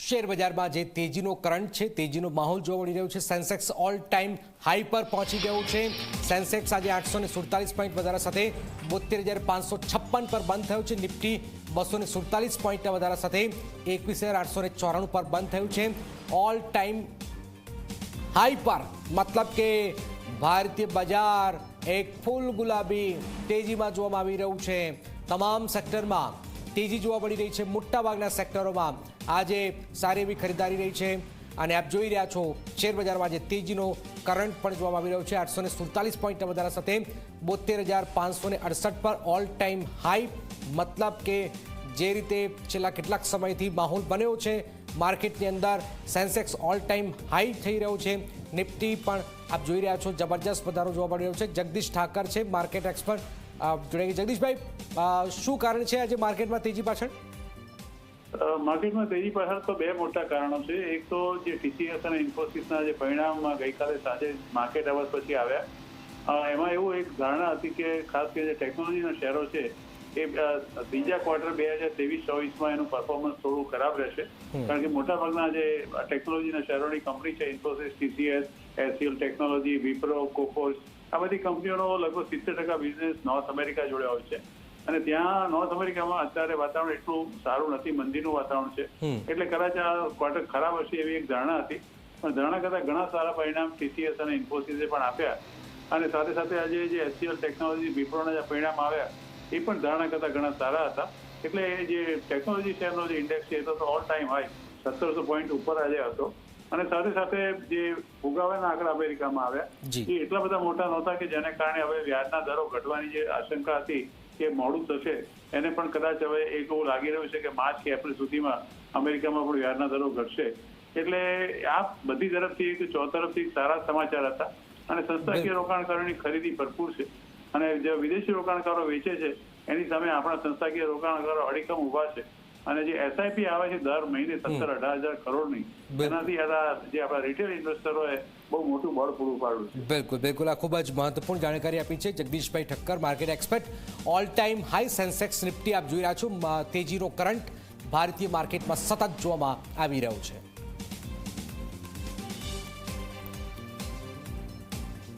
Share બજારમાં જે તેજીનો current છે, તેજીનો માહોલ જોવા મળી રહ્યો છે. સેન્સેક્સ ઓલ ટાઈમ હાઈ પર પહોંચી ગયું છે. સેન્સેક્સ આજે આઠસો ને સુડતાલીસ પોઈન્ટ વધારા સાથે બોતેર હજાર પાંચસો છપ્પન પર બંધ થયું છે. નિફ્ટી બસો ને સુડતાલીસ પોઈન્ટના વધારા સાથે એકવીસ હજાર આઠસો ને ચોરાણું પર બંધ થયું છે. ઓલ ટાઈમ હાઈ પર, મતલબ કે ભારતીય બજાર એક ફૂલ ગુલાબી તેજીમાં જોવામાં આવી રહ્યું છે. તમામ સેક્ટરમાં તેજી જોવા મળી રહી છે મોટાભાગના સેક્ટરોમાં. આજે સારી એવી ખરીદારી રહી છે અને આપ જોઈ રહ્યા છો, શેરબજારમાં આજે તેજીનો કરંટ પણ જોવામાં આવી રહ્યો છે. આઠસો ને સુડતાલીસ પોઈન્ટના વધારા સાથે બોતેર હજાર પાંચસો ને અડસઠ પર ઓલ ટાઈમ હાઈ મતલબ કે જે રીતે છેલ્લા કેટલાક સમયથી માહોલ બન્યો છે, માર્કેટની અંદર સેન્સેક્સ ઓલ ટાઈમ હાઈ થઈ રહ્યો છે. નિફ્ટી પણ આપ જોઈ રહ્યા છો, જબરજસ્ત વધારો જોવા મળી રહ્યો છે. જગદીશ ઠાકર છે, માર્કેટ એક્સપર્ટ. જોડે જગદીશભાઈ શું કારણ છે આજે માર્કેટમાં તેજી પાછળ? માર્કેટમાં તેજી પાછળ તો બે મોટા કારણો છે. એક તો જે ટીસીએસ અને ઇન્ફોસિસના જે પરિણામ ગઈકાલે સાંજે માર્કેટ અવર્સ પછી આવ્યા. એમાં એવું એક ધારણા હતી કે ખાસ કરીને જે ટેકનોલોજીના શેરો છે એ બીજા ક્વાર્ટર બે હજાર ત્રેવીસ ચોવીસમાં એનું પરફોર્મન્સ થોડું ખરાબ રહેશે. કારણ કે મોટાભાગના જે ટેકનોલોજીના શેરોની કંપની છે Infosys TCS SCL technology Wipro Coforge આ બધી કંપનીઓનો લગભગ સિત્તેર ટકા બિઝનેસ નોર્થ અમેરિકા જોડે હોય છે. અને ત્યાં નોર્થ અમેરિકામાં અત્યારે વાતાવરણ એટલું સારું નથી મંદીનું વાતાવરણ છે. એટલે કદાચ આ ક્વાર્ટર ખરાબ હશે એવી એક ધારણા હતી. પણ ધારણા કરતાં ઘણા સારા પરિણામ ટીસીએસ અને ઇન્ફોસિસે પણ આપ્યા. અને સાથે સાથે આજે જે એસસીએલ ટેકનોલોજી વિપ્રોના જે પરિણામ આવ્યા એ પણ ધારણા કરતા ઘણા સારા હતા. એટલે જે ટેકનોલોજી શેરનો જે ઇન્ડેક્સ છે એ તો ઓલ ટાઈમ હાઈ સત્તરસો પોઈન્ટ ઉપર આજે હતો. અને સાથે સાથે જે ફુગાવાના આંકડા અમેરિકામાં આવ્યા એ એટલા બધા મોટા નહોતા કે જેને કારણે હવે વ્યાજના દરો ઘટવાની જે આશંકા હતી કે મોડું થશે એને પણ કદાચ હવે એક એવું લાગી રહ્યું છે કે માર્ચ કે એપ્રિલ સુધીમાં અમેરિકામાં પણ વ્યાજના દરો ઘટશે. એટલે આ બધી તરફથી એક ચોતરફથી સારા સમાચાર હતા અને સંસ્થાકીય રોકાણકારોની ખરીદી ભરપૂર છે. અને જે વિદેશી રોકાણકારો વેચે છે એની સામે આપણા સંસ્થાકીય રોકાણકારો અડીકમ ઊભા છે. અને જે એસઆઈપી આવે છે દર મહિને સત્તર અઢાર હજાર કરોડની. એનાથી આ જે આપણા રિટેલ ઇન્વેસ્ટરોએ બહુ મોટું બળ પૂરું પાડ્યું છે. બિલકુલ બિલકુલ. આ ખૂબ જ મહત્વપૂર્ણ જાણકારી આપી છે Jagdishbhai Thakkar market expert all time high Sensex Nifty આપ જોઈ રહ્યા છો. તેજીનો કરંટ ભારતીય માર્કેટમાં સતત જોવામાં આવી રહ્યો છે.